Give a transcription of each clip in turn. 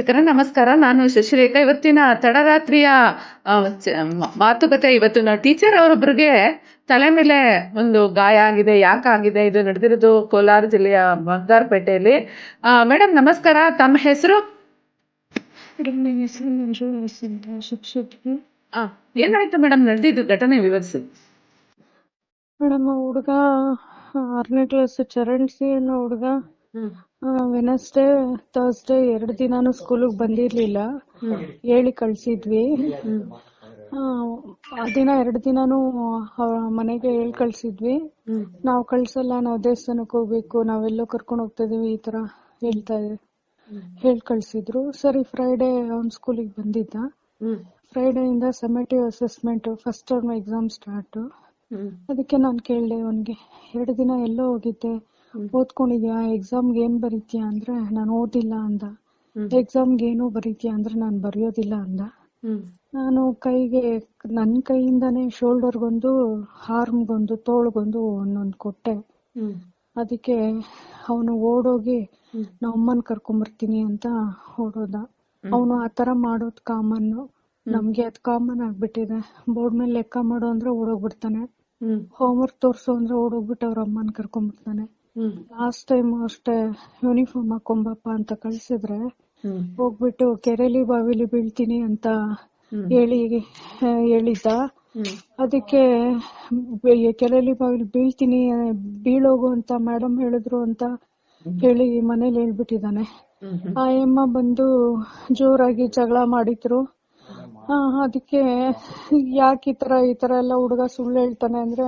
ವೀಕ್ಷಕರ ನಮಸ್ಕಾರ. ನಾನು ಶಶಿರೇಖಾ. ಇವತ್ತಿನ ತಡರಾತ್ರಿಯ ಮಾತುಕತೆ ಇವತ್ತು ನಾವು ಟೀಚರ್ ಅವರೊಬ್ಬರಿಗೆ ತಲೆ ಮೇಲೆ ಒಂದು ಗಾಯ ಆಗಿದೆ ಯಾಕಾಗಿದೆ ಇದು ನಡೆದಿರೋದು ಕೋಲಾರ ಜಿಲ್ಲೆಯ ಬಂಗಾರಪೇಟೆಯಲ್ಲಿ. ಮೇಡಮ್ ನಮಸ್ಕಾರ. ತಮ್ಮ ಹೆಸರು? ಏನಾಯ್ತು ಮೇಡಮ್ ನಡೆದಿದ್ದು ಘಟನೆ ವಿವರಿಸಿ. ಮೇಡಮ್ ಹುಡುಗ ಆರನೇ ಕ್ಲಾಸ್ ಚರಣ್ ಸಿ ಅನ್ನೋ ಹುಡುಗ ವೆನಸ್ಡೇ ಥರ್ಸ್ಡೇ ಎರಡು ದಿನಾನು ಸ್ಕೂಲಿಗೆ ಬಂದಿರ್ಲಿಲ್ಲ. ಹೇಳಿ ಕಳ್ಸಿದ್ವಿ. ಆ, ದಿನ ಎರಡು ದಿನಾನು ಮನೆಗೆ ಹೇಳಿ ಕಳ್ಸಿದ್ವಿ. ನಾವು ಕಳ್ಸಲ್ಲ ನಾವು ದೇವಸ್ಥಾನಕ್ಕೆ ಹೋಗ್ಬೇಕು ನಾವೆಲ್ಲೋ ಕರ್ಕೊಂಡು ಹೋಗ್ತಾ ಇದೀವಿ ಈ ತರ ಹೇಳ್ತಾ ಹೇಳಿ ಕಳ್ಸಿದ್ರು. ಸರಿ ಫ್ರೈಡೇ ಅವ್ನ್ ಸ್ಕೂಲಿಗೆ ಬಂದಿದ್ದ. ಫ್ರೈಡೇ ಇಂದ summative assessment first term exam start ಅದಕ್ಕೆ ನಾನು ಕೇಳಿದೆ ಅವನ್ಗೆ. ಎರಡು ದಿನ ಎಲ್ಲೋ ಹೋಗಿದ್ದೆ. ಓದ್ಕೊಂಡಿದ್ಯಾ? ಎಕ್ಸಾಮ್ಗೆ ಏನ್ ಬರೀತೀಯಾ ಅಂದ್ರೆ ನಾನು ಓದಿಲ್ಲ ಅಂದ. ಎಕ್ಸಾಮ್ಗೆ ಏನು ಬರೀತೀಯಾ ಅಂದ್ರೆ ನಾನು ಬರೆಯೋದಿಲ್ಲ ಅಂದ. ನಾನು ಕೈಗೆ ನನ್ ಕೈಯಿಂದಾನೇ ಶೋಲ್ಡರ್ಗೊಂದು ಹಾರ್ಮ್ಗೊಂದು ತೋಳ್ಗೊಂದು ಒಂದೊಂದು ಕೊಟ್ಟೆ. ಅದಕ್ಕೆ ಅವನು ಓಡೋಗಿ ನಮ್ಮ ಅಮ್ಮನ್ ಕರ್ಕೊಂಬರ್ತೀನಿ ಅಂತ ಓಡೋದ. ಅವನು ಆತರ ಮಾಡೋದ್ ಕಾಮನ್ ನಮ್ಗೆ ಅದ್ ಕಾಮನ್ ಆಗ್ಬಿಟ್ಟಿದೆ. ಬೋರ್ಡ್ ಮೇಲೆ ಲೆಕ್ಕ ಮಾಡೋ ಅಂದ್ರೆ ಓಡೋಗ್ಬಿಡ್ತಾನೆ. ಹೋಮ್ವರ್ಕ್ ತೋರ್ಸು ಅಂದ್ರೆ ಓಡೋಗ್ಬಿಟ್ಟು ಅವ್ರ ಅಮ್ಮನ್ ಕರ್ಕೊಂಬರ್ತಾನೆ. ಲಾಸ್ಟ್ ಟೈಮ್ ಅಷ್ಟೇ ಯೂನಿಫಾರ್ಮ್ ಹಾಕೊಂಬಪ್ಪ ಅಂತ ಕಳ್ಸಿದ್ರೆ ಹೋಗ್ಬಿಟ್ಟು ಕೆರೆಲಿ ಬಾವಿಲಿ ಬೀಳ್ತೀನಿ ಅಂತ ಹೇಳಿ ಹೇಳಿದ್ದ. ಅದಕ್ಕೆ ಕೆರೆಲಿ ಬಾವಿಲಿ ಬೀಳ್ತೀನಿ ಬೀಳೋಗು ಅಂತ ಮೇಡಮ್ ಹೇಳಿದ್ರು ಅಂತ ಹೇಳಿ ಮನೇಲಿ ಹೇಳ್ಬಿಟ್ಟಿದಾನೆ ಆ ಬಂದು ಜೋರಾಗಿ ಜಗಳ ಮಾಡಿದ್ರು. ಅದಕ್ಕೆ ಯಾಕೆ ಈ ತರ ಈ ತರ ಎಲ್ಲ ಹುಡುಗ ಸುಳ್ಳು ಹೇಳ್ತಾನೆ ಅಂದ್ರೆ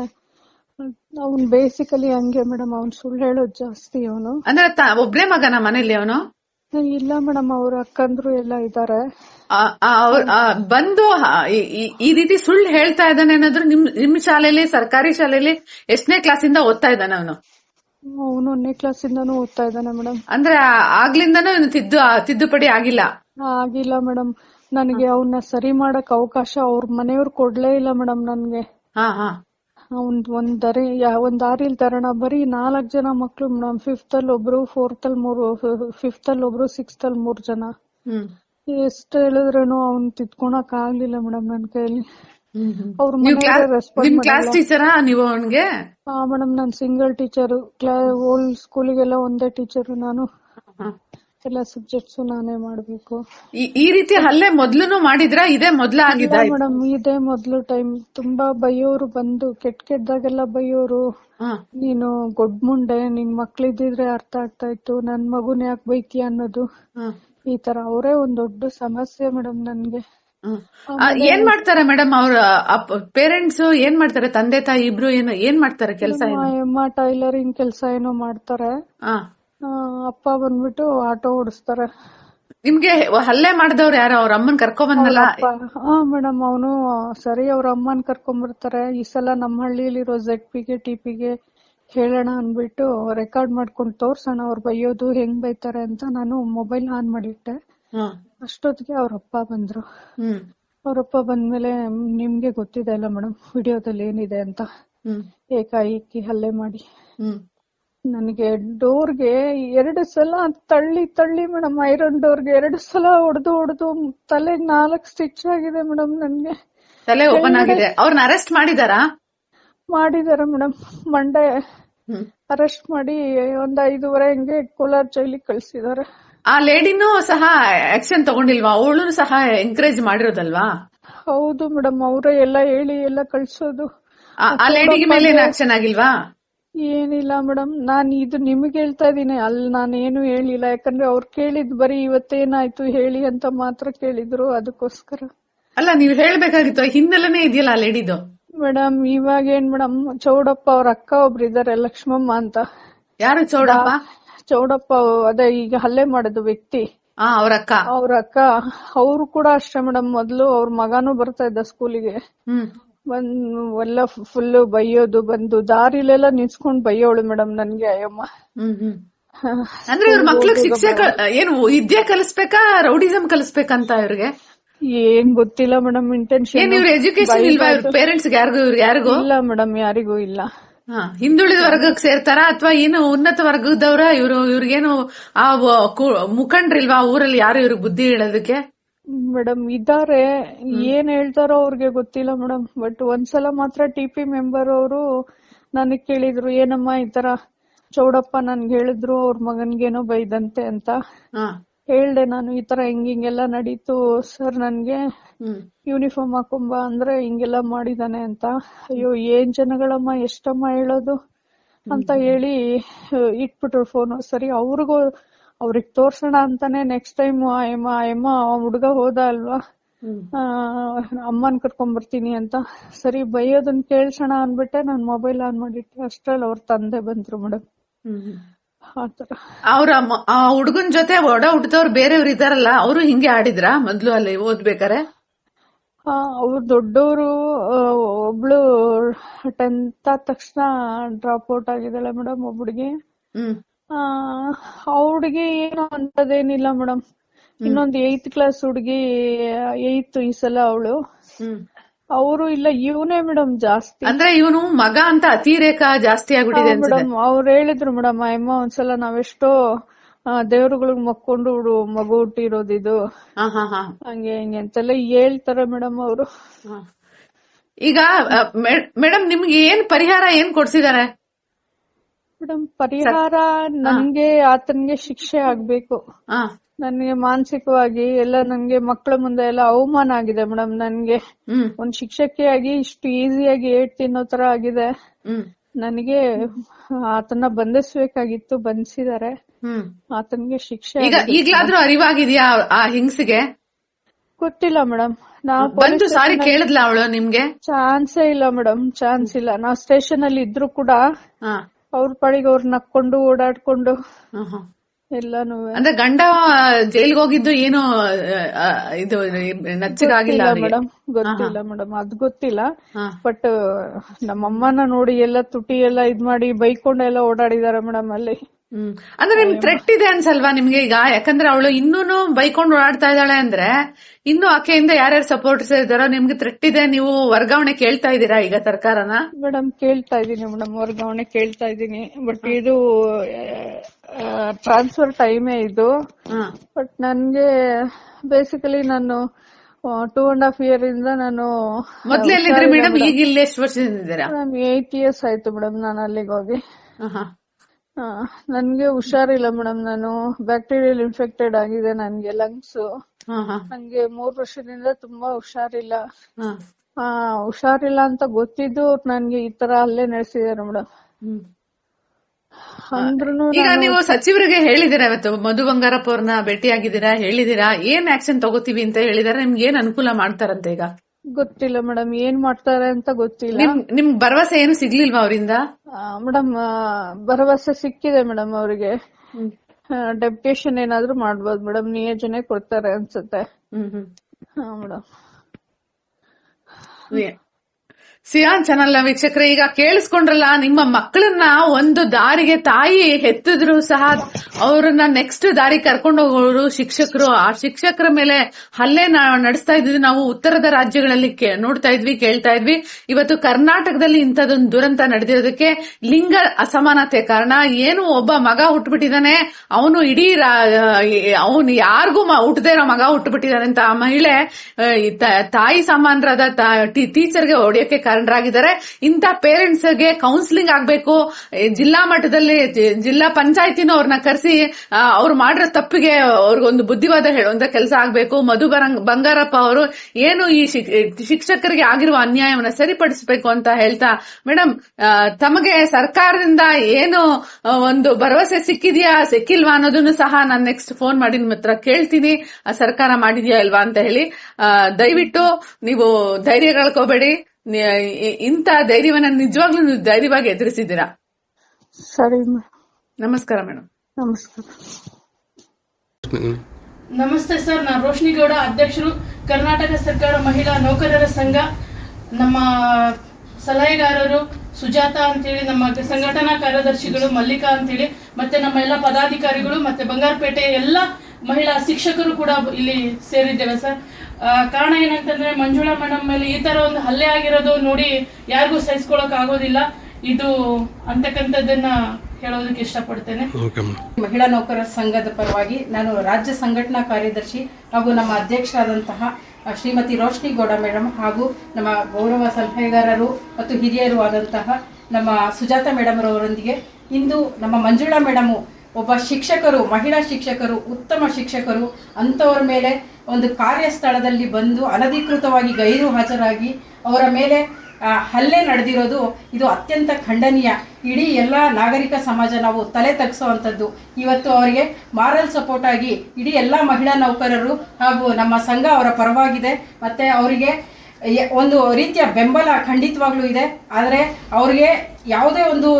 ಅವ್ನ್ ಬೇಸಿಕಲಿ ಹಂಗೆ ಮೇಡಮ್ ಅವ್ನ್ ಸುಳ್ಳು ಹೇಳೋದ್ ಜಾಸ್ತಿ ಅವನು. ಅಂದ್ರೆ ತ- ಒಬ್ನೇ ಮಗನ ಮನೇಲಿ ಅವನು? ಇಲ್ಲ ಮೇಡಮ್ ಅವ್ರ ಅಕ್ಕಂದ್ರು ಎಲ್ಲ ಇದಾರೆ. ಬಂದು ಆ, ಈ- ಈ- ಈ ರೀತಿ ಸುಳ್ಳು ಹೇಳ್ತಾ ಇದ್ದಾನೆ ಏನಾದ್ರು ನಿಮ್ ನಿಮ್ ಶಾಲೆಯಲ್ಲಿ ಸರ್ಕಾರಿ ಶಾಲೆಯಲ್ಲಿ ಎಷ್ಟನೇ ಕ್ಲಾಸಿಂದ ಓದ್ತಾ ಇದ್ದಾನೆ ಅವನು? ಅವನು ಒಂದನೇ ಕ್ಲಾಸ್ ಇಂದಾನು ಓದ್ತಾ ಇದ್ದಾನೆ ಮೇಡಮ್ ಅಂದ್ರೆ ಆ- ಆಗ್ಲಿಂದನೂ ಇವ್ನು ತಿದ್ದು ತಿದ್ದುಪಡಿ ಆಗಿಲ್ಲ? ಆಗಿಲ್ಲ ಮೇಡಮ್ ನನಗೆ ಅವನ್ನ ಸರಿ ಮಾಡಕ್ ಅವಕಾಶ ಅವ್ರ ಮನೆಯವ್ರು ಕೊಡ್ಲೇ ಇಲ್ಲ ಮೇಡಮ್ ನನ್ಗೆ. ಹಾ ಹಾ. ಅವ್ನ್ ಒಂದ್ ದಾರಿ ಒಂದ್ ದಾರಿಲ್ ತರೋಣ ಬರೀ ನಾಲ್ಕ್ ಜನ ಮಕ್ಳು ಮೇಡಮ್. ಫಿಫ್ತ್ ಅಲ್ಲಿ ಒಬ್ರು ಫೋರ್ತ್ ಅಲ್ಲಿ ಮೂರು ಫಿಫ್ತ್ ಅಲ್ಲಿ ಒಬ್ರು ಸಿಕ್ಸ್ತ್ ಅಲ್ಲಿ ಮೂರ್ ಜನ. ಎಷ್ಟ್ ಹೇಳಿದ್ರೇನು ಅವ್ನ್ ತಿದ್ಕೊಳಕ್ ಆಗ್ಲಿಲ್ಲ ಮೇಡಮ್ ನನ್ ಕೈಲಿ ಅವ್ರ ಮನೆಯವ್ರೇ ರೆಸ್ಪಾಂಡ್ ಕ್ಲಾಸ್ ಟೀಚರಾ ನೀವು ಅವನ್ಗೆ? ಹಾ ಮೇಡಮ್ ನಾನ್ ಸಿಂಗಲ್ ಟೀಚರ್ ಕ್ಲಾ ಓಲ್ ಸ್ಕೂಲಿಗೆಲ್ಲ ಒಂದೇ ಟೀಚರ್ ನಾನು. ಎಲ್ಲ ಸಬ್ಜೆಕ್ಟ್ಸ್ ನಾನೇ ಮಾಡ್ಬೇಕು. ಈ- ರೀತಿ ಹಲ್ಲೆ ಮೊದ್ಲು ಮಾಡಿದ್ರ? ಇದೇ ಮೊದ್ಲ ಆಗಿದೆ ಮೇಡಮ್ ಇದೇ ಮೊದ್ಲು ಟೈಮ್ ತುಂಬಾ ಬೈಯೋರು ಬಂದು ಕೆಟ್ಟ ಕೆಟ್ಟದಾಗೆಲ್ಲ ಬೈಯೋರು. ನೀನು ಗೊಡ್ ಮುಂಡೆ ನಿನ್ ಮಕ್ಳಿದ್ದಿದ್ರೆ ಅರ್ಥ ಆಗ್ತಾ ಇತ್ತು. ನನ್ ಮಗುನ್ ಯಾಕೆ ಬೈತಿ ಅನ್ನೋದು. ಈ ತರ ಅವರೇ ಒಂದ್ ದೊಡ್ಡ ಸಮಸ್ಯೆ ಮೇಡಮ್ ನನ್ಗೆ. ಏನ್ ಮಾಡ್ತಾರೆ ಮೇಡಮ್ ಅವ್ರ ಪೇರೆಂಟ್ಸ್ ಏನ್ ಮಾಡ್ತಾರೆ? ತಂದೆ ತಾಯಿ ಇಬ್ರು ಏನು ಏನ್ ಮಾಡ್ತಾರೆ ಕೆಲಸ ಅಮ್ಮ ಟೈಲರಿಂಗ್ ಕೆಲಸ ಏನೋ ಮಾಡ್ತಾರೆ. ಅಪ್ಪ ಬಂದ್ಬಿಟ್ಟು ಆಟೋ ಓಡಿಸ್ತಾರೆ. ನಿಮ್ಗೆ ಹಲ್ಲೆ ಮಾಡಿದವ್ರು ಯಾರು? ಅವ್ರ ಅಮ್ಮನ್ ಕರ್ಕೊ ಬಂದಲ್ಲ ಹಾ ಮೇಡಮ್ ಅವನು ಸರಿ ಅವ್ರ ಅಮ್ಮನ್ ಕರ್ಕೊಂಡ್ಬರ್ತಾರೆ ಈ ಸಲ ನಮ್ಮ ಹಳ್ಳಿಲಿರೋ ಜೆಡ್ ಪಿಗೆ ಟಿ ಪಿಗೆ ಹೇಳೋಣ ಅನ್ಬಿಟ್ಟು ರೆಕಾರ್ಡ್ ಮಾಡ್ಕೊಂಡು ತೋರ್ಸೋಣ ಅವ್ರ ಬೈಯೋದು ಹೆಂಗ್ ಬೈತಾರೆ ಅಂತ ನಾನು ಮೊಬೈಲ್ ಆನ್ ಮಾಡಿಟ್ಟೆ. ಅಷ್ಟೊತ್ತಿಗೆ ಅವ್ರ ಅಪ್ಪ ಬಂದ್ರು. ಅವ್ರಪ್ಪ ಬಂದ್ಮೇಲೆ ನಿಮ್ಗೆ ಗೊತ್ತಿದೆ ಅಲ್ಲ ಮೇಡಮ್ ವಿಡಿಯೋದಲ್ಲಿ ಏನಿದೆ ಅಂತ. ಏಕಾಏಕಿ ಹಲ್ಲೆ ಮಾಡಿ. ನನಗೆ ಡೋರ್ಗೆ ಎರಡು ಸಲ ತಳ್ಳಿ ತಳ್ಳಿ ಮೇಡಮ್. ಐರನ್ ಡೋರ್ಗೆ ಎರಡು ಸಲ ಹೊಡೆದು ಹೊಡೆದು ತಲೆ ನಾಲ್ಕು ಸ್ಟಿಚ್ ಆಗಿದೆ ಮೇಡಮ್ ನನ್ಗೆ. ತಲೆ ಓಪನ್ ಆಗಿದೆ. ಅವ್ರನ್ನ ಅರೆಸ್ಟ್ ಮಾಡಿದಾರಾ? ಮಾಡಿದಾರೆ ಮೇಡಮ್. ಮಂಡೆ ಅರೆಸ್ಟ್ ಮಾಡಿ ಒಂದ್ ಐದೂವರೆ ಹಂಗೆ ಕೋಲಾರ ಜೈಲಿಗೆ ಕಳ್ಸಿದಾರೆ. ಆ ಲೇಡಿನೂ ಸಹ ಆಕ್ಷನ್ ತಗೊಂಡಿಲ್ವಾ? ಅವಳು ಸಹ ಎಂಕರೇಜ್ ಮಾಡಿರೋದಲ್ವಾ? ಹೌದು ಮೇಡಮ್. ಅವರೇ ಎಲ್ಲ ಹೇಳಿ ಎಲ್ಲ ಕಳ್ಸೋದು. ಆ- ಲೇಡಿಗೆ ಮೇಲೆ ಆಕ್ಷನ್ ಆಗಿಲ್ವಾ? ಏನಿಲ್ಲ ಮೇಡಮ್ ನಾನ್ ಇದು ನಿಮಗೆ ಹೇಳ್ತಾ ಇದೀನಿ ಅಲ್ಲಿ ನಾನೇನು ಏನು ಹೇಳಿಲ್ಲ. ಯಾಕಂದ್ರೆ ಅವ್ರು ಕೇಳಿದ್ ಬರೀ ಇವತ್ತೇನಾಯ್ತು ಹೇಳಿ ಅಂತ ಮಾತ್ರ ಕೇಳಿದ್ರು ಅದಕ್ಕೋಸ್ಕರ. ಅಲ್ಲ ನೀವ್ ಹೇಳ್ಬೇಕಾಗಿತ್ತು. ಹಿನ್ನೆಲೆನೇ ಇದೆಯಲ್ಲ ಆ ಲೇಡಿದು? ಮೇಡಮ್ ಇವಾಗ ಏನ್ ಮೇಡಮ್ ಚೌಡಪ್ಪ ಅವ್ರ ಅಕ್ಕ ಒಬ್ರು ಇದಾರೆ ಲಕ್ಷ್ಮಮ್ಮ ಅಂತ. ಯಾರು ಚೌಡಪ್ಪ? ಚೌಡಪ್ಪ ಅದೇ ಈಗ ಹಲ್ಲೆ ಮಾಡಿದ ವ್ಯಕ್ತಿ. ಅವ್ರ ಅಕ್ಕ. ಅವ್ರ ಅಕ್ಕ. ಅವ್ರು ಕೂಡ ಅಷ್ಟೇ ಮೇಡಮ್ ಮೊದ್ಲು ಅವ್ರ ಮಗನೂ ಬರ್ತಾ ಇದ್ದ ಸ್ಕೂಲಿಗೆ ಬಂದ್ ಎಲ್ಲ ಫುಲ್ ಬೈಯೋದು ಬಂದು ದಾರಿಲೆಲ್ಲ ನಿಲ್ಸ್ಕೊಂಡ್ ಬೈಯೋಳು ಮೇಡಮ್ ನನ್ಗೆ ಅಯ್ಯಮ್ಮ. ಅಂದ್ರೆ ಇವ್ರ ಮಕ್ಳಿಗೆ ಶಿಕ್ಷೆ ಏನು ವಿದ್ಯೆ ಕಲಿಸ್ಬೇಕಾ ರೌಡಿಸಂ ಕಲಿಸ್ಬೇಕಂತ ಇವ್ರಿಗೆ? ಏನ್ ಗೊತ್ತಿಲ್ಲ ಮೇಡಮ್ ಇಂಟೆನ್ಷನ್ ಏನ್ ಇವ್ರ ಎಜುಕೇಶನ್ ಇಲ್ವಾ ಇವ್ರ ಪೇರೆಂಟ್ಸ್ ಯಾರಿಗೂ ಇವ್ರಿಗೆ ಯಾರಿಗೂ? ಇಲ್ಲ ಮೇಡಮ್ ಯಾರಿಗೂ ಇಲ್ಲ. ಹಿಂದುಳಿದ ವರ್ಗಕ್ಕೆ ಸೇರ್ತಾರ ಅಥವಾ ಏನು ಉನ್ನತ ವರ್ಗದವ್ರ ಇವ್ರು ಇವ್ರಿಗೇನು ಆ ಮುಖಂಡ್ರಿಲ್ವಾ ಊರಲ್ಲಿ ಯಾರು ಇವ್ರಿಗೆ ಬುದ್ಧಿ ಹೇಳೋದಕ್ಕೆ? ಮೇಡಮ್ ಇದಾರೆ ಏನ್ ಹೇಳ್ತಾರೋ ಅವ್ರಿಗೆ ಗೊತ್ತಿಲ್ಲ ಮೇಡಮ್. ಬಟ್ ಒಂದ್ಸಲ ಮಾತ್ರ ಟಿ ಪಿ ಮೆಂಬರ್ ಅವರು ನನಗ್ ಕೇಳಿದ್ರು ಏನಮ್ಮ ಈ ತರ ಚೌಡಪ್ಪ ನನ್ಗೆ ಹೇಳಿದ್ರು ಅವ್ರ ಮಗನ್ಗೇನೋ ಬೈದಂತೆ ಅಂತ. ಹೇಳ್ದೆ ನಾನು ಈ ತರ ಹಿಂಗಿಂಗೆಲ್ಲ ನಡೀತು ಸರ್ ನನ್ಗೆ uniform ಯೂನಿಫಾರ್ಮ್ ಹಾಕೊಂಬ ಅಂದ್ರೆ ಹಿಂಗೆಲ್ಲ ಮಾಡಿದಾನೆ ಅಂತ. ಅಯ್ಯೋ ಏನ್ ಜನಗಳಮ್ಮ ಎಷ್ಟಮ್ಮ ಹೇಳೋದು? ಅಂತ ಹೇಳಿ ಇಟ್ಬಿಟ್ರು ಫೋನ್. ಸರಿ ಅವ್ರಿಗೂ ಅವ್ರಿಗೆ ತೋರ್ಸೋಣ ಅಂತಾನೆ ನೆಕ್ಸ್ಟ್ ಟೈಮ್ ಅಮ್ಮ ಅಮ್ಮ ಹುಡ್ಗ ಹೋದ ಅಲ್ವಾ? ಅಮ್ಮನ್ ಕರ್ಕೊಂಡ್ ಬರ್ತೀನಿ ಅಂತ. ಸರಿ ಬೈಯೋದನ್ ಕೇಳ್ಸೋಣ ಅನ್ಬಿಟ್ಟೆ ನಾನ್ ಮೊಬೈಲ್ ಆನ್ ಮಾಡಿಟ್ಟೆ ಅಷ್ಟ್ರಲ್ಲಿ ಅವ್ರ ತಂದೆ ಬಂದ್ರು ಆತರ ಅವ್ರ ಆ ಹುಡುಗನ್ ಜೊತೆ ಒಡ ಹುಟ್ಟಿದವ್ರು ಬೇರೆಯವ್ರು ಇದಾರಲ್ಲ ಅವರು ಹಿಂಗೆ ಆಡಿದ್ರ ಮೊದ್ಲು ಅಲ್ಲಿ ಓದ್ಬೇಕಾರೆ? ಹಾ ಅವ್ರು ದೊಡ್ಡವರು ಒಬ್ಳು ಟೆಂತ್ ಆದ ತಕ್ಷಣ ಡ್ರಾಪ್ ಔಟ್ ಆಗಿದ್ದಾಳೆ ಮೇಡಮ್ ಹುಡುಗಿ ಹ್ಮ್. ಆ ಹುಡುಗಿ ಏನು ಅಂತದೇನಿಲ್ಲ ಮೇಡಮ್ ಇನ್ನೊಂದು ಏಯ್ತ್ ಕ್ಲಾಸ್ ಹುಡುಗಿ eighth ಈ ಸಲ ಅವಳು. ಅವರು ಇಲ್ಲ ಇವನೇ ಮೇಡಮ್ ಜಾಸ್ತಿ. ಅಂದ್ರೆ ಇವನು ಮಗ ಅಂತ ಅತಿರೇಕ ಜಾಸ್ತಿ ಆಗ್ಬಿಟ್ಟಿದೆ ಮೇಡಮ್ ಅವ್ರು ಹೇಳಿದ್ರು ಮೇಡಮ್ ಅಮ್ಮ ಒಂದ್ಸಲ ನಾವೆಷ್ಟೋ ದೇವ್ರುಗಳಿಗೆ ಮಕ್ಕೊಂಡು ಮಗು ಹುಟ್ಟಿರೋದಿದು ಹಂಗೆ ಹಿಂಗೆ ಅಂತೆಲ್ಲ ಹೇಳ್ತಾರೆ ಮೇಡಮ್ ಅವರು. ಈಗ ಮೇಡಮ್ ನಿಮ್ಗೆ ಏನ್ ಪರಿಹಾರ ಏನ್ ಕೊಡ್ಸಿದಾರೆ? ಮೇಡಮ್ ಪರಿಹಾರ ನನ್ಗೆ ಆತನ್ಗೆ ಶಿಕ್ಷೆ ಆಗ್ಬೇಕು. ನನ್ಗೆ ಮಾನಸಿಕವಾಗಿ ಎಲ್ಲ ನನ್ಗೆ ಮಕ್ಕಳ ಮುಂದೆ ಎಲ್ಲ ಅವಮಾನ ಆಗಿದೆ ಮೇಡಮ್ ನನ್ಗೆ. ಒಂದ್ ಶಿಕ್ಷಕಿ ಶಿಕ್ಷಕಿಯಾಗಿ ಇಷ್ಟು ಈಸಿಯಾಗಿ ಏಟ್ ತಿನ್ನೋ ತರ ಆಗಿದೆ. ನನಗೆ ಆತನ ಬಂಧಿಸ್ಬೇಕಾಗಿತ್ತು ಬಂಧಿಸಿದಾರೆ. ಆತನಿಗೆ ಶಿಕ್ಷೆ ಈಗ ಈಗ್ಲಾದ್ರೂ ಅರಿವಾಗಿದ್ಯಾ ಆ ಹಿಂಗ್ಸಿಗೆ? ಗೊತ್ತಿಲ್ಲ ಮೇಡಮ್ ನಾವು ಬಂದು ಸಾರಿ ಕೇಳಿದ್ಲ ಅವಳು ನಿಮ್ಗೆ? ಚಾನ್ಸೇ ಇಲ್ಲ ಮೇಡಮ್ ಚಾನ್ಸ್ ಇಲ್ಲ. ನಾವ್ ಸ್ಟೇಷನ್ ಅಲ್ಲಿ ಇದ್ರು ಕೂಡ ಅವ್ರ ಪಾಡಿಗೆ ಅವ್ರ ನಕ್ಕೊಂಡು ಓಡಾಡ್ಕೊಂಡು. ಎಲ್ಲಾನು. ಅಂದ್ರೆ ಗಂಡ ಜೈಲ್ಗೆ ಹೋಗಿದ್ದು ಏನು ಇದು ನಚ್ಚಗಾಗಿಲ್ಲ ಮೇಡಮ್ ಗೊತ್ತಿಲ್ಲ ಮೇಡಮ್ ಅದ್ ಗೊತ್ತಿಲ್ಲ. ಬಟ್ ನಮ್ಮಮ್ಮನ ನೋಡಿ ಎಲ್ಲ ತುಟಿ ಎಲ್ಲ ಇದ್ ಮಾಡಿ ಬೈಕೊಂಡು ಎಲ್ಲ ಓಡಾಡಿದಾರೆ ಮೇಡಮ್ ಅಲ್ಲಿ. ಹ್ಮ್. ಅಂದ್ರೆ ನಿಮ್ ಥ್ರೆಟ್ ಇದೆ ಅನ್ಸಲ್ವಾ ನಿಮ್ಗೆ ಈಗ? ಯಾಕಂದ್ರೆ ಅವಳು ಇನ್ನೂನು ಬೈಕೊಂಡು ಓಡಾಡ್ತಾ ಇದ್ದಾಳೆ ಅಂದ್ರೆ ಇನ್ನು ಆಕೆಯಿಂದ ಯಾರ್ಯಾರು ಸಪೋರ್ಟ್ಸ್ ಇದಾರೋ ನಿಮ್ಗೆ ಥ್ರೆಟ್ ಇದೆ. ನೀವು ವರ್ಗಾವಣೆ ಕೇಳ್ತಾ ಇದ್ದೀರಾ ಈಗ ಸರ್ಕಾರನ? ಮೇಡಮ್ ಕೇಳ್ತಾ ಇದೀನಿ ಮೇಡಮ್. ವರ್ಗಾವಣೆ ಕೇಳ್ತಾ ಇದೀನಿ ಬಟ್ ಇದು ಟ್ರಾನ್ಸ್ಫರ್ ಟೈಮೇ ಇದು. ಬಟ್ ನನ್ಗೆ ಬೇಸಿಕಲಿ ನಾನು ಟೂ ಅಂಡ್ ಹಾಫ್ ಇಯರ್ ಇಂದ ನಾನು ಮೊದ್ಲು ಮೇಡಮ್? ಈಗ ಇಲ್ಲಿ ಎಷ್ಟು ವರ್ಷದಿಂದ ಇದ್ದೀರಾ? ಏಟ್ ಇಯರ್ಸ್ ಆಯ್ತು ಮೇಡಮ್ ನಾನು ಅಲ್ಲಿಗೆ ಹೋಗಿ ನನ್ಗೆ ಹುಷಾರಿಲ್ಲ ಮೇಡಮ್. ನಾನು ಬ್ಯಾಕ್ಟೀರಿಯಲ್ ಇನ್ಫೆಕ್ಟೆಡ್ ಆಗಿದೆ ನನ್ಗೆ ಲಂಗ್ಸ್ ನಂಗೆ ಮೂರ್ ವರ್ಷದಿಂದ ತುಂಬಾ ಹುಷಾರಿಲ್ಲ. ಹುಷಾರಿಲ್ಲ ಅಂತ ಗೊತ್ತಿದ್ದು ನನ್ಗೆ ಈ ತರ ಅಲ್ಲೇ ನಡೆಸಿದಾರೆ ಮೇಡಮ್. ಈಗ ನೀವು ಸಚಿವರಿಗೆ ಹೇಳಿದಿರಾ ಇವತ್ತು? ಮಧು ಬಂಗಾರಪ್ಪ ಅವ್ರನ್ನ ಭೇಟಿಯಾಗಿದ್ದೀರಾ? ಹೇಳಿದಿರಾ ಏನ್ ಆಕ್ಷನ್ ತಗೋತೀವಿ ಅಂತ ಹೇಳಿದಾರೆ? ನಿಮ್ಗೆ ಏನ್ ಅನುಕೂಲ ಮಾಡ್ತಾರಂತೆ ಈಗ? ಗೊತ್ತಿಲ್ಲ ಮೇಡಮ್ ಏನ್ ಮಾಡ್ತಾರೆ ಅಂತ ಗೊತ್ತಿಲ್ಲ. ನಿಮ್ ಭರವಸೆ ಏನು ಸಿಗ್ಲಿಲ್ವಾ ಅವರಿಂದ? ಮೇಡಮ್ ಭರವಸೆ ಸಿಕ್ಕಿದೆ ಮೇಡಮ್ ಅವರಿಗೆ. ಡೆಪ್ಯುಟೇಷನ್ ಏನಾದ್ರು ಮಾಡ್ಬೋದು ಮೇಡಮ್ ನಿಯೋಜನೆ ಕೊಡ್ತಾರೆ ಅನ್ಸುತ್ತೆ. ಹ್ಮ್ ಮೇಡಮ್. ಸಿಯಾನ್ ಚಾನಲ್ನ ವೀಕ್ಷಕರೇ, ಈಗ ಕೇಳಿಸ್ಕೊಂಡ್ರಲ್ಲ, ನಿಮ್ಮ ಮಕ್ಕಳನ್ನ ಒಂದು ದಾರಿಗೆ ತಾಯಿ ಹೆತ್ತಿದ್ರು ಸಹ ಅವ್ರನ್ನ ನೆಕ್ಸ್ಟ್ ದಾರಿ ಕರ್ಕೊಂಡು ಹೋಗೋರು ಶಿಕ್ಷಕರು. ಆ ಶಿಕ್ಷಕರ ಮೇಲೆ ಹಲ್ಲೆ ನಡೆಸ್ತಾ ಇದ್ವಿ. ನಾವು ಉತ್ತರದ ರಾಜ್ಯಗಳಲ್ಲಿ ನೋಡ್ತಾ ಇದ್ವಿ, ಕೇಳ್ತಾ ಇದ್ವಿ. ಇವತ್ತು ಕರ್ನಾಟಕದಲ್ಲಿ ಇಂಥದೊಂದು ದುರಂತ ನಡೆದಿರೋದಕ್ಕೆ ಲಿಂಗ ಅಸಮಾನತೆ ಕಾರಣ. ಏನು ಒಬ್ಬ ಮಗ ಹುಟ್ಟುಬಿಟ್ಟಿದ್ದಾನೆ ಅವನು ಇಡೀ ಅವನು ಯಾರಿಗೂ ಹುಟ್ಟದೇ ಇರೋ ಮಗ ಹುಟ್ಟುಬಿಟ್ಟಿದ್ದಾನೆ ಅಂತ ಆ ಮಹಿಳೆ ತಾಯಿ ಸಮಾನರಾದ ಟೀಚರ್ಗೆ ಹೊಡೆಯೋಕೆ ಕಾರಣರಾಗಿದ್ದಾರೆ. ಇಂಥ ಪೇರೆಂಟ್ಸ್ಗೆ ಕೌನ್ಸಿಲಿಂಗ್ ಆಗ್ಬೇಕು. ಜಿಲ್ಲಾ ಮಟ್ಟದಲ್ಲಿ ಜಿಲ್ಲಾ ಪಂಚಾಯತಿನೂ ಅವ್ರನ್ನ ಕರೆಸಿ ಅವ್ರು ಮಾಡಿರೋ ತಪ್ಪಿಗೆ ಅವ್ರಿಗೊಂದು ಬುದ್ಧಿವಾದ ಹೇಳುವಂತ ಕೆಲಸ ಆಗ್ಬೇಕು. ಮಧು ಬಂಗಾರಪ್ಪ ಅವರು ಏನು ಈ ಶಿಕ್- ಶಿಕ್ಷಕರಿಗೆ ಆಗಿರುವ ಅನ್ಯಾಯವನ್ನ ಸರಿಪಡಿಸಬೇಕು ಅಂತ ಹೇಳ್ತಾ ಮೇಡಮ್ ತಮಗೆ ಸರ್ಕಾರದಿಂದ ಏನು ಒಂದು ಭರವಸೆ ಸಿಕ್ಕಿದ್ಯಾ, ಸಿಕ್ಕಿಲ್ವಾ ಅನ್ನೋದನ್ನು ಸಹ ನಾನು ನೆಕ್ಸ್ಟ್ ಫೋನ್ ಮಾಡಿ ನಿಮ್ಮ ಹತ್ರ ಕೇಳ್ತೀನಿ. ಸರ್ಕಾರ ಮಾಡಿದ್ಯಾ ಇಲ್ವಾ ಅಂತ ಹೇಳಿ. ದಯವಿಟ್ಟು ನೀವು ಧೈರ್ಯ ಕಳ್ಕೋಬೇಡಿ. ನಿ- ಇ- ಧೈರ್ಯವನ್ನ ನಿಜವಾಗ್ಲೂ ನೀವು ಧೈರ್ಯವಾಗಿ ಎದುರಿಸಿದ್ದೀರಾ? ಸರಿ ನಮಸ್ಕಾರ ಮೇಡಮ್ ನಮಸ್ಕಾರ. ನಮಸ್ತೆ ಸರ್ ನಾನು ರೋಶ್ನಿ ಗೌಡ ಅಧ್ಯಕ್ಷರು ಕರ್ನಾಟಕ ಸರ್ಕಾರ ಮಹಿಳಾ ನೌಕರರ ಸಂಘ. ನಮ್ಮ ಸಲಹೆಗಾರರು ಸುಜಾತ ಅಂತೇಳಿ ನಮ್ಮ ಸಂಘಟನಾ ಕಾರ್ಯದರ್ಶಿಗಳು ಮಲ್ಲಿಕಾ ಅಂತೇಳಿ ಮತ್ತೆ ನಮ್ಮ ಎಲ್ಲ ಪದಾಧಿಕಾರಿಗಳು ಮತ್ತೆ ಬಂಗಾರಪೇಟೆ ಎಲ್ಲ ಮಹಿಳಾ ಶಿಕ್ಷಕರು ಕೂಡ ಇಲ್ಲಿ ಸೇರಿದ್ದೇವೆ ಸರ್. ಕಾರಣ ಏನಂತಂದ್ರೆ ಮಂಜುಳಾ ಮೇಡಮ್ ಮೇಲೆ ಈ ತರ ಒಂದು ಹಲ್ಲೆ ಆಗಿರೋದು ನೋಡಿ ಯಾರಿಗೂ ಸಹಿಸ್ಕೊಳಕ್ ಆಗೋದಿಲ್ಲ. ಇದು ಅಂತಕ್ಕಂಥದ್ದನ್ನ ಹೇಳೋದಕ್ಕೆ ಇಷ್ಟಪಡ್ತೇನೆ. ಓಕೆ ಮಹಿಳಾ ನೌಕರರ ಸಂಘದ ಪರವಾಗಿ ನಾನು ರಾಜ್ಯ ಸಂಘಟನಾ ಕಾರ್ಯದರ್ಶಿ ಹಾಗೂ ನಮ್ಮ ಅಧ್ಯಕ್ಷರಾದಂತಹ ಶ್ರೀಮತಿ ರೋಶ್ನಿ ಗೌಡ ಮೇಡಮ್ ಹಾಗೂ ನಮ್ಮ ಗೌರವ ಸಲಹೆಗಾರರು ಮತ್ತು ಹಿರಿಯರು ಆದಂತಹ ನಮ್ಮ ಸುಜಾತ ಮೇಡಮ್ ಅವರೊಂದಿಗೆ ಇಂದು ನಮ್ಮ ಮಂಜುಳಾ ಮೇಡಮು ಒಬ್ಬ ಶಿಕ್ಷಕರು, ಮಹಿಳಾ ಶಿಕ್ಷಕರು, ಉತ್ತಮ ಶಿಕ್ಷಕರು ಅಂಥವ್ರ ಮೇಲೆ ಒಂದು ಕಾರ್ಯಸ್ಥಳದಲ್ಲಿ ಬಂದು ಅನಧಿಕೃತವಾಗಿ ಗೈರು ಹಾಜರಾಗಿ ಅವರ ಮೇಲೆ ಹಲ್ಲೆ ನಡೆದಿರೋದು ಇದು ಅತ್ಯಂತ ಖಂಡನೀಯ. ಇಡೀ ಎಲ್ಲ ನಾಗರಿಕ ಸಮಾಜ ನಾವು ತಲೆ ತಗ್ಸುವಂಥದ್ದು. ಇವತ್ತು ಅವರಿಗೆ ಮಾರಲ್ ಸಪೋರ್ಟ್ ಆಗಿ ಇಡೀ ಎಲ್ಲ ಮಹಿಳಾ ನೌಕರರು ಹಾಗೂ ನಮ್ಮ ಸಂಘ ಅವರ ಪರವಾಗಿದೆ. ಮತ್ತು ಅವರಿಗೆ ಒಂದು ರೀತಿಯ ಬೆಂಬಲ ಖಂಡಿತವಾಗ್ಲೂ ಇದೆ. ಆದರೆ ಅವ್ರಿಗೆ ಯಾವುದೇ ಒಂದು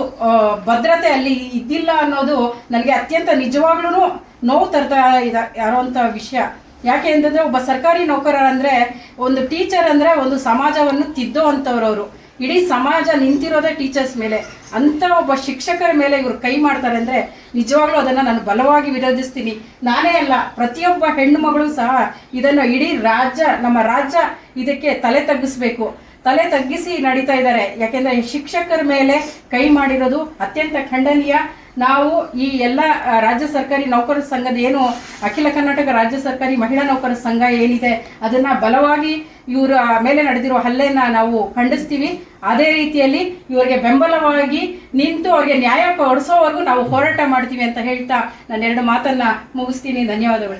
ಭದ್ರತೆ ಅಲ್ಲಿ ಇದ್ದಿಲ್ಲ ಅನ್ನೋದು ನನಗೆ ಅತ್ಯಂತ ನಿಜವಾಗ್ಲೂ ನೋವು ತರ್ತಾ ಇದೆ ಯಾರೋಂಥ ವಿಷಯ. ಯಾಕೆ ಅಂತಂದ್ರೆ ಒಬ್ಬ ಸರ್ಕಾರಿ ನೌಕರ ಅಂದ್ರೆ ಒಂದು ಟೀಚರ್ ಅಂದ್ರೆ ಒಂದು ಸಮಾಜವನ್ನು ತಿದ್ದೋ ಅಂಥವ್ರವರು ಇಡೀ ಸಮಾಜ ನಿಂತಿರೋದೇ ಟೀಚರ್ಸ್ ಮೇಲೆ. ಅಂತ ಒಬ್ಬ ಶಿಕ್ಷಕರ ಮೇಲೆ ಇವರು ಕೈ ಮಾಡ್ತಾರೆ ಅಂದ್ರೆ ನಿಜವಾಗ್ಲೂ ಅದನ್ನ ನಾನು ಬಲವಾಗಿ ವಿರೋಧಿಸ್ತೀನಿ. ನಾನೇ ಅಲ್ಲ, ಪ್ರತಿಯೊಬ್ಬ ಹೆಣ್ಣು ಮಗಳು ಸಹ ಇದನ್ನು ಇಡೀ ರಾಜ್ಯ, ನಮ್ಮ ರಾಜ್ಯ ಇದಕ್ಕೆ ತಲೆ ತಗ್ಗಿಸ್ಬೇಕು. ತಲೆ ತಗ್ಗಿಸಿ ನಡೀತಾ ಇದ್ದಾರೆ. ಯಾಕೆಂದ್ರೆ ಶಿಕ್ಷಕರ ಮೇಲೆ ಕೈ ಮಾಡಿರೋದು ಅತ್ಯಂತ ಖಂಡನೀಯ. ನಾವು ಈ ಎಲ್ಲ ರಾಜ್ಯ ಸರ್ಕಾರಿ ನೌಕರರ ಸಂಘದ ಏನು ಅಖಿಲ ಕರ್ನಾಟಕ ರಾಜ್ಯ ಸರ್ಕಾರಿ ಮಹಿಳಾ ನೌಕರರ ಸಂಘ ಏನಿದೆ, ಅದನ್ನ ಬಲವಾಗಿ ಇವರ ಮೇಲೆ ನಡೆದಿರುವ ಹಲ್ಲೆನ ನಾವು ಖಂಡಿಸ್ತೀವಿ. ಅದೇ ರೀತಿಯಲ್ಲಿ ಇವರಿಗೆ ಬೆಂಬಲವಾಗಿ ನಿಂತು ಅವ್ರಿಗೆ ನ್ಯಾಯ ಕೊಡಿಸೋವರೆಗೂ ನಾವು ಹೋರಾಟ ಮಾಡ್ತೀವಿ ಅಂತ ಹೇಳ್ತಾ ನಾನು ಎರಡು ಮಾತನ್ನ ಮುಗಿಸ್ತೀನಿ. ಧನ್ಯವಾದಗಳು.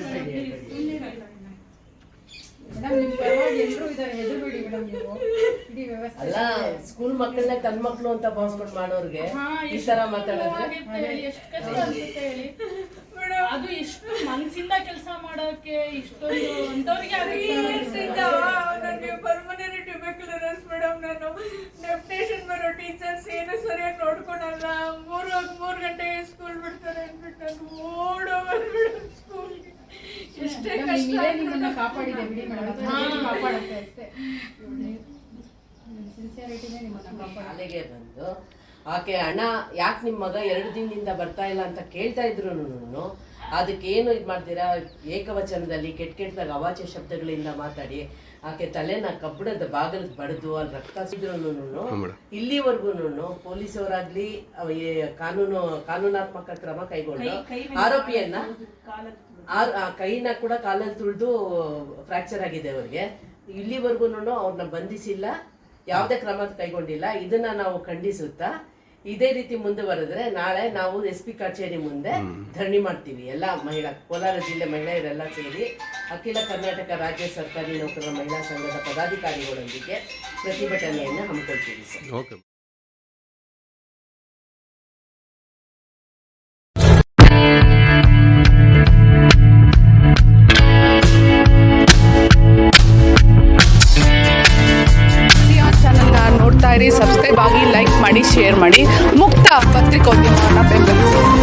ಅಲ್ಲ ಸ್ಕೂಲ್ ಮಕ್ಕಳನ್ನ ತನ್ನ ಮಕ್ಕಳು ಅಂತ ಭಾವಿಸ್ಕೊಂಡು ಮಾಡೋರ್ಗೆ ಈ ತರ ಮಾತಾಡೋದು? ಎಷ್ಟು ಕಷ್ಟ ಅನ್ಸುತ್ತೆ ಹೇಳಿ. ಅದು ಎಷ್ಟು ಮನಸ್ಸಿಂದ ಕೆಲಸ ಮಾಡೋಕೆ ಇಷ್ಟೊಂದು ಅಂತವ್ರಿಗೆ ನನಗೆ ಪರ್ಮನೆಂಟ್ ಟ್ಯೂಬರ್ಕ್ಯುಲರಸ್ ಮೇಡಮ್ ನಾನು. ಡೆಪ್ಟೇಷನ್ ಬರೋ ಟೀಚರ್ಸ್ ಏನು ಸರಿಯಾಗಿ ನೋಡ್ಕೊಳಲ್ಲ. ಮೂರು ಮೂರು ಗಂಟೆ ಸ್ಕೂಲ್ ಬಿಡ್ತಾರೆ ಅಂದ್ಬಿಟ್ಟು ನಾನು ಓಡೋ ಮೇಡಮ್ ಸ್ಕೂಲ್ಗೆ ಎಷ್ಟೇ ಕಷ್ಟ ಕಾಪಾಡಿದೆ ಬಿಡಿ ಮೇಡಮ್ ಕಾಪಾಡುತ್ತೆ ಅಷ್ಟೇ. ಸಿನ್ಸಿಯಾರಿಟಿನೇ ನಿಮ್ಮನ್ನ ಕಾಪಾಡ ಶಾಲೆಗೆ ಬಂದು ಆಕೆ ಹಣ ಯಾಕೆ ನಿಮ್ಮ ಮಗ ಎರಡು ದಿನದಿಂದ ಬರ್ತಾ ಇಲ್ಲ ಅಂತ ಕೇಳ್ತಾ ಇದ್ರು ಅದಕ್ಕೆ ಏನು ಇದು ಮಾಡ್ತೀರಾ? ಏಕವಚನದಲ್ಲಿ ಕೆಟ್ಟ ಕೆಟ್ಟದಾಗ ಅವಾಚ್ಯ ಶಬ್ದಗಳಿಂದ ಮಾತಾಡಿ ಆಕೆ ತಲೆನ ಕಬ್ಬಿಣದ ಬಾಗಲ್ ಬಡದು ಅಲ್ಲಿ ರಕ್ತ ಸಿದ್ರು ಇಲ್ಲಿವರೆಗೂ ಪೊಲೀಸವರಾಗ್ಲಿ ಕಾನೂನು ಕಾನೂನಾತ್ಮಕ ಕ್ರಮ ಕೈಗೊಂಡು ಆರೋಪಿಯನ್ನ ಆರ್- ಆ ಕೈನ ಕೂಡ ಕಾಲಲ್ಲಿ ತುಳಿದು ಫ್ರಾಕ್ಚರ್ ಆಗಿದೆ ಅವ್ರಿಗೆ. ಇಲ್ಲಿವರೆಗೂ ಅವ್ರನ್ನ ಬಂಧಿಸಿಲ್ಲ ಯಾವುದೇ ಕ್ರಮ ಕೈಗೊಂಡಿಲ್ಲ. ಇದನ್ನ ನಾವು ಖಂಡಿಸುತ್ತಾ ಇದೇ ರೀತಿ ಮುಂದುವರೆದ್ರೆ ನಾಳೆ ನಾವು ಎಸ್ ಪಿ ಕಚೇರಿ ಮುಂದೆ ಧರಣಿ ಮಾಡ್ತೀವಿ. ಎಲ್ಲ ಮಹಿಳಾ ಕೋಲಾರ ಜಿಲ್ಲೆ ಮಹಿಳೆಯರೆಲ್ಲ ಸೇರಿ ಅಖಿಲ ಕರ್ನಾಟಕ ರಾಜ್ಯ ಸರ್ಕಾರಿ ನೌಕರರ ಮಹಿಳಾ ಸಂಘದ ಪದಾಧಿಕಾರಿಗಳೊಂದಿಗೆ ಪ್ರತಿಭಟನೆಯನ್ನು ಹಮ್ಮಿಕೊಳ್ತೀವಿ ಸರ್.